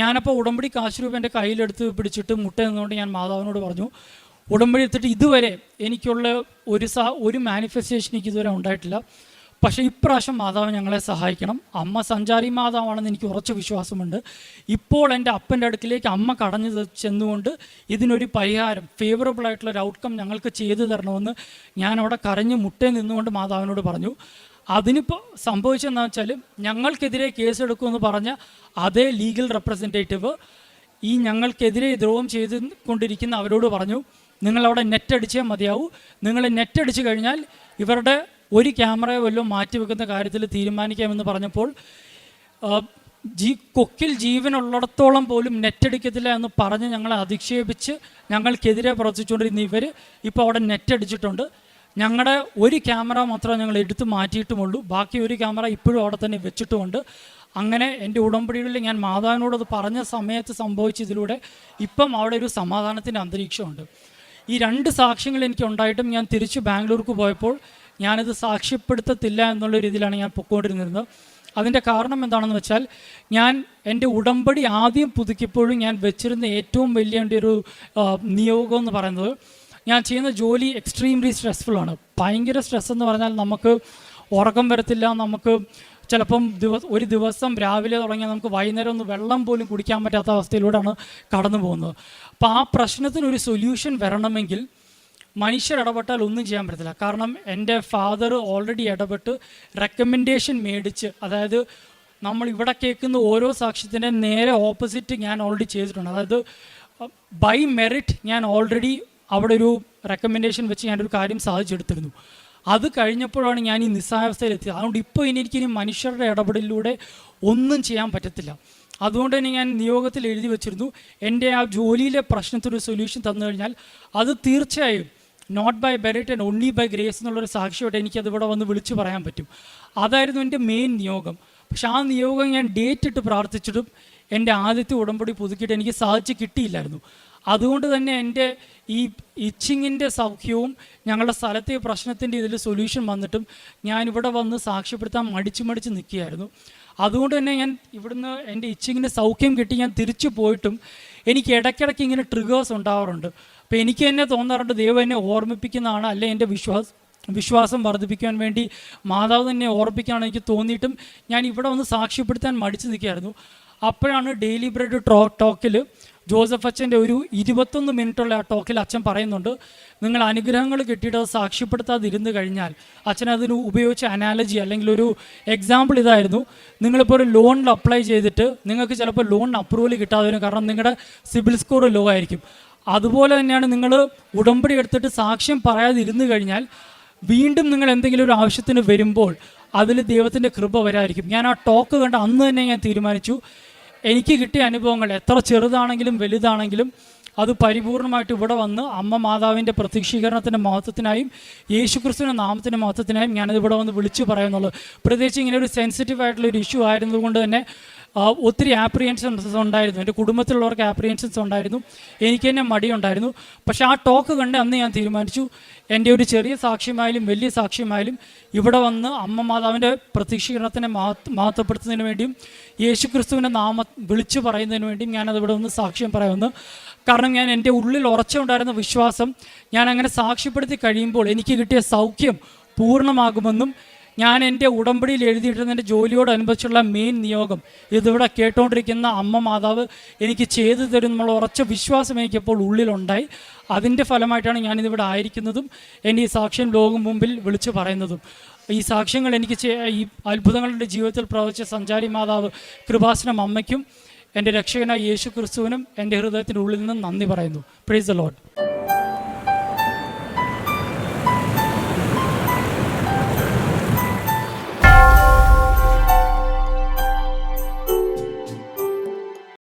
ഞാനപ്പോൾ ഉടമ്പടി കാശ് എന്റെ കയ്യിലെടുത്ത് പിടിച്ചിട്ട് മുട്ട നിന്നുകൊണ്ട് ഞാൻ മാതാവിനോട് പറഞ്ഞു ഉടമ്പടി എടുത്തിട്ട് ഇതുവരെ എനിക്കുള്ള ഒരു സ ഒരു മാനിഫെസ്റ്റേഷൻ എനിക്ക് ഇതുവരെ ഉണ്ടായിട്ടില്ല. പക്ഷേ ഇപ്രാവശ്യം മാതാവ് ഞങ്ങളെ സഹായിക്കണം. അമ്മ സഞ്ചാരി മാതാവാണെന്ന് എനിക്ക് ഉറച്ച വിശ്വാസമുണ്ട്. ഇപ്പോൾ എന്റെ അപ്പന്റെ അടുക്കിലേക്ക് അമ്മ കടഞ്ഞു ചെന്നുകൊണ്ട് ഇതിനൊരു പരിഹാരം ഫേവറബിൾ ആയിട്ടുള്ള ഒരു ഔട്ട്കം ഞങ്ങൾക്ക് ചെയ്തു തരണമെന്ന് ഞാൻ അവിടെ കരഞ്ഞ് മുട്ടേ നിന്നുകൊണ്ട് മാതാവിനോട് പറഞ്ഞു. അതിനിപ്പോൾ സംഭവിച്ചതെന്ന് വെച്ചാൽ ഞങ്ങൾക്കെതിരെ കേസെടുക്കുമെന്ന് പറഞ്ഞ അതേ ലീഗൽ റെപ്രസെന്റേറ്റീവ് ഈ ഞങ്ങൾക്കെതിരെ ദ്രോഹം ചെയ്ത് കൊണ്ടിരിക്കുന്ന അവരോട് പറഞ്ഞു നിങ്ങളവിടെ നെറ്റ് അടിച്ചേ മതിയാവൂ. നിങ്ങൾ നെറ്റ് അടിച്ചു കഴിഞ്ഞാൽ ഇവരുടെ ഒരു ക്യാമറയെ വല്ലതും മാറ്റി വെക്കുന്ന കാര്യത്തിൽ തീരുമാനിക്കാമെന്ന് പറഞ്ഞപ്പോൾ ജീ കൊക്കിൽ ജീവനുള്ളിടത്തോളം പോലും നെറ്റടിക്കത്തില്ല എന്ന് പറഞ്ഞ് ഞങ്ങളെ അധിക്ഷേപിച്ച് ഞങ്ങൾക്കെതിരെ പ്രവർത്തിച്ചുകൊണ്ടിരുന്ന ഇവർ ഇപ്പോൾ അവിടെ നെറ്റടിച്ചിട്ടുണ്ട്. ഞങ്ങളുടെ ഒരു ക്യാമറ മാത്രമേ ഞങ്ങൾ എടുത്തു മാറ്റിയിട്ടുമുള്ളൂ. ബാക്കി ഒരു ക്യാമറ ഇപ്പോഴും അവിടെ തന്നെ വെച്ചിട്ടുമുണ്ട്. അങ്ങനെ എന്റെ ഉടമ്പടികളിൽ ഞാൻ മാതാവിനോട് അത് പറഞ്ഞ സമയത്ത് സംഭവിച്ചതിലൂടെ ഇപ്പം അവിടെ ഒരു സമാധാനത്തിന്റെ അന്തരീക്ഷമുണ്ട്. ഈ രണ്ട് സാക്ഷ്യങ്ങൾ എനിക്ക് ഉണ്ടായിട്ടും ഞാൻ തിരിച്ച് ബാംഗ്ലൂർക്ക് പോയപ്പോൾ ഞാനിത് സാക്ഷ്യപ്പെടുത്തത്തില്ല എന്നുള്ള രീതിയിലാണ് ഞാൻ പൊക്കോണ്ടിരുന്നത് അതിന്റെ കാരണം എന്താണെന്ന് വെച്ചാൽ ഞാൻ എന്റെ ഉടമ്പടി ആദ്യം പുതുക്കിയപ്പോഴും ഞാൻ വെച്ചിരുന്ന ഏറ്റവും വലിയ എന്റെ ഒരു നിയോഗം എന്ന് പറയുന്നത് ഞാൻ ചെയ്യുന്ന ജോലി എക്സ്ട്രീംലി സ്ട്രെസ്ഫുൾ ആണ്. ഭയങ്കര സ്ട്രെസ് എന്ന് പറഞ്ഞാൽ നമുക്ക് ഉറക്കം വരത്തില്ല നമുക്ക് ചിലപ്പം ദിവസം ഒരു ദിവസം രാവിലെ തുടങ്ങിയാൽ നമുക്ക് വൈകുന്നേരം ഒന്ന് വെള്ളം പോലും കുടിക്കാൻ പറ്റാത്ത അവസ്ഥയിലൂടെയാണ് കടന്നു പോകുന്നത് അപ്പോൾ ആ പ്രശ്നത്തിനൊരു സൊല്യൂഷൻ വരണമെങ്കിൽ മനുഷ്യർ ഇടപെട്ടാൽ ഒന്നും ചെയ്യാൻ പറ്റത്തില്ല. കാരണം എന്റെ ഫാദർ ഓൾറെഡി ഇടപെട്ട് റെക്കമെൻഡേഷൻ മേടിച്ച് അതായത് നമ്മൾ ഇവിടെ കേൾക്കുന്ന ഓരോ സാക്ഷ്യത്തിന്റെ നേരെ ഓപ്പോസിറ്റ് ഞാൻ ഓൾറെഡി ചെയ്തിട്ടുണ്ട്. അതായത് ബൈ മെറിറ്റ് ഞാൻ ഓൾറെഡി അവിടെ ഒരു റെക്കമെൻഡേഷൻ വെച്ച് ഞാനൊരു കാര്യം സാധിച്ചെടുത്തിരുന്നു. അത് കഴിഞ്ഞപ്പോഴാണ് ഞാൻ ഈ നിസ്സഹാവസ്ഥയിലെത്തിയത് അതുകൊണ്ട് ഇപ്പോൾ ഇനി എനിക്കിനി മനുഷ്യരുടെ ഇടപെടലിലൂടെ ഒന്നും ചെയ്യാൻ പറ്റത്തില്ല. അതുകൊണ്ട് തന്നെ ഞാൻ നിയോഗത്തിൽ എഴുതി വെച്ചിരുന്നു. എന്റെ ആ ജോലിയിലെ പ്രശ്നത്തിനൊരു സൊല്യൂഷൻ തന്നു കഴിഞ്ഞാൽ അത് തീർച്ചയായും not by merit and only by grace എന്നുള്ളൊരു സാക്ഷിയോട്ട് എനിക്കത് ഇവിടെ വന്ന് വിളിച്ചു പറയാൻ പറ്റും. അതായിരുന്നു എന്റെ മെയിൻ നിയോഗം. പക്ഷെ ആ നിയോഗം ഞാൻ ഡേറ്റ് ഇട്ട് പ്രാർത്ഥിച്ചിട്ടും എന്റെ ആദ്യത്തെ ഉടമ്പടി പുതുക്കിയിട്ട് എനിക്ക് സാധിച്ച് കിട്ടിയില്ലായിരുന്നു. അതുകൊണ്ട് തന്നെ എന്റെ ഈ ഇച്ചിങ്ങിന്റെ സൗഖ്യവും ഞങ്ങളുടെ സ്ഥലത്തെ പ്രശ്നത്തിന്റെ ഇതിൽ സൊല്യൂഷൻ വന്നിട്ടും ഞാൻ ഇവിടെ വന്ന് സാക്ഷ്യപ്പെടുത്താൻ മടിച്ച് മടിച്ച് നിൽക്കുകയായിരുന്നു. അതുകൊണ്ട് തന്നെ ഞാൻ ഇവിടുന്ന് എന്റെ ഇച്ചിങ്ങിന്റെ സൗഖ്യം കിട്ടി ഞാൻ തിരിച്ചു പോയിട്ടും എനിക്ക് ഇടയ്ക്കിടയ്ക്ക് ഇങ്ങനെ ട്രിഗേഴ്സ് ഉണ്ടാവാറുണ്ട്. അപ്പോൾ എനിക്ക് തന്നെ തോന്നാറുണ്ട് ദൈവം എന്നെ ഓർമ്മിപ്പിക്കുന്നതാണ് അല്ലെ എന്റെ വിശ്വാസം വിശ്വാസം വർദ്ധിപ്പിക്കാൻ വേണ്ടി മാതാവ് തന്നെ ഓർപ്പിക്കാണ് എനിക്ക് തോന്നിയിട്ടും ഞാൻ ഇവിടെ വന്ന് സാക്ഷ്യപ്പെടുത്താൻ മടിച്ചു നിൽക്കുകയായിരുന്നു. അപ്പോഴാണ് ഡെയിലി ബ്രെഡ് ട്രോ ടോക്കിൽ ജോസഫ് അച്ഛന്റെ ഒരു ഇരുപത്തൊന്ന് മിനിറ്റുള്ള ആ ടോക്കിൽ അച്ഛൻ പറയുന്നുണ്ട് നിങ്ങൾ അനുഗ്രഹങ്ങൾ കിട്ടിയിട്ട് അത് സാക്ഷ്യപ്പെടുത്താതിരുന്ന് കഴിഞ്ഞാൽ അച്ഛൻ അതിന് ഉപയോഗിച്ച അനാലജി അല്ലെങ്കിൽ ഒരു എക്സാമ്പിൾ ഇതായിരുന്നു നിങ്ങളിപ്പോൾ ഒരു ലോണിൽ അപ്ലൈ ചെയ്തിട്ട് നിങ്ങൾക്ക് ചിലപ്പോൾ ലോണിന് അപ്രൂവൽ കിട്ടാതെ വരും. കാരണം നിങ്ങളുടെ സിബിൽ സ്കോർ ലോ ആയിരിക്കും. അതുപോലെ തന്നെയാണ് നിങ്ങൾ ഉടമ്പടി എടുത്തിട്ട് സാക്ഷ്യം പറയാതിരുന്നു കഴിഞ്ഞാൽ വീണ്ടും നിങ്ങൾ എന്തെങ്കിലും ഒരു ആവശ്യത്തിന് വരുമ്പോൾ അതിൽ ദൈവത്തിന്റെ കൃപ വരായിരിക്കും ഞാൻ ആ ടോക്ക് കണ്ട അന്ന് തന്നെ ഞാൻ തീരുമാനിച്ചു. എനിക്ക് കിട്ടിയ അനുഭവങ്ങൾ എത്ര ചെറുതാണെങ്കിലും വലുതാണെങ്കിലും അത് പരിപൂർണമായിട്ട് ഇവിടെ വന്ന് അമ്മ മാതാവിന്റെ പ്രത്യക്ഷീകരണത്തിന്റെ മഹത്വത്തിനായും യേശുക്രിസ്തുവിന്റെ നാമത്തിന്റെ മഹത്വത്തിനായും ഞാനത് ഇവിടെ വന്ന് വിളിച്ചു പറയുന്നുള്ളൂ പ്രത്യേകിച്ച് ഇങ്ങനെ ഒരു സെൻസിറ്റീവ് ആയിട്ടുള്ള ഒരു ഇഷ്യൂ ആയിരുന്നതുകൊണ്ട് തന്നെ ഒത്തിരി ആപ്രിയൻഷൻസ് ഉണ്ടായിരുന്നു. എന്റെ കുടുംബത്തിലുള്ളവർക്ക് ആപ്രിയൻഷൻസ് ഉണ്ടായിരുന്നു. എനിക്ക് തന്നെ മടിയുണ്ടായിരുന്നു. പക്ഷേ ആ ടോക്ക് കണ്ട് അന്ന് ഞാൻ തീരുമാനിച്ചു. എന്റെ ഒരു ചെറിയ സാക്ഷ്യമായാലും വലിയ സാക്ഷ്യമായാലും ഇവിടെ വന്ന് അമ്മ മാതാവിന്റെ പ്രതീക്ഷീകരണത്തിനെ മഹത്വ മഹത്വപ്പെടുത്തുന്നതിന് വേണ്ടിയും യേശു ക്രിസ്തുവിന്റെ നാമ വിളിച്ചു പറയുന്നതിന് വേണ്ടിയും ഞാനത് ഇവിടെ വന്ന് സാക്ഷ്യം പറയുന്നു. കാരണം ഞാൻ എന്റെ ഉള്ളിൽ ഉറച്ചുണ്ടായിരുന്ന വിശ്വാസം ഞാൻ അങ്ങനെ സാക്ഷ്യപ്പെടുത്തി കഴിയുമ്പോൾ എനിക്ക് കിട്ടിയ സൗഖ്യം പൂർണമാകുമെന്നും ഞാൻ എന്റെ ഉടമ്പടിയിൽ എഴുതിയിട്ടിരുന്ന എന്റെ ജോലിയോടനുബന്ധിച്ചുള്ള മെയിൻ നിയോഗം ഇതിവിടെ കേട്ടുകൊണ്ടിരിക്കുന്ന അമ്മ മാതാവ് എനിക്ക് ചെയ്തു തരുന്നുള്ള ഉറച്ച വിശ്വാസം എനിക്കിപ്പോൾ ഉള്ളിലുണ്ടായി. അതിന്റെ ഫലമായിട്ടാണ് ഞാനിതിവിടെ ആയിരിക്കുന്നതും എന്റെ ഈ സാക്ഷ്യം ലോകം മുമ്പിൽ വിളിച്ചു പറയുന്നതും. ഈ സാക്ഷ്യങ്ങൾ എനിക്ക് ഈ അത്ഭുതങ്ങളുടെ ജീവിതത്തിൽ പ്രവചിച്ച സഞ്ചാരി മാതാവ് കൃപാസനം അമ്മയ്ക്കും എന്റെ രക്ഷകനായ യേശു ക്രിസ്തുവിനും എന്റെ ഹൃദയത്തിന്റെ ഉള്ളിൽ നിന്നും നന്ദി പറയുന്നു. പ്രീസ് ദ ലോഡ്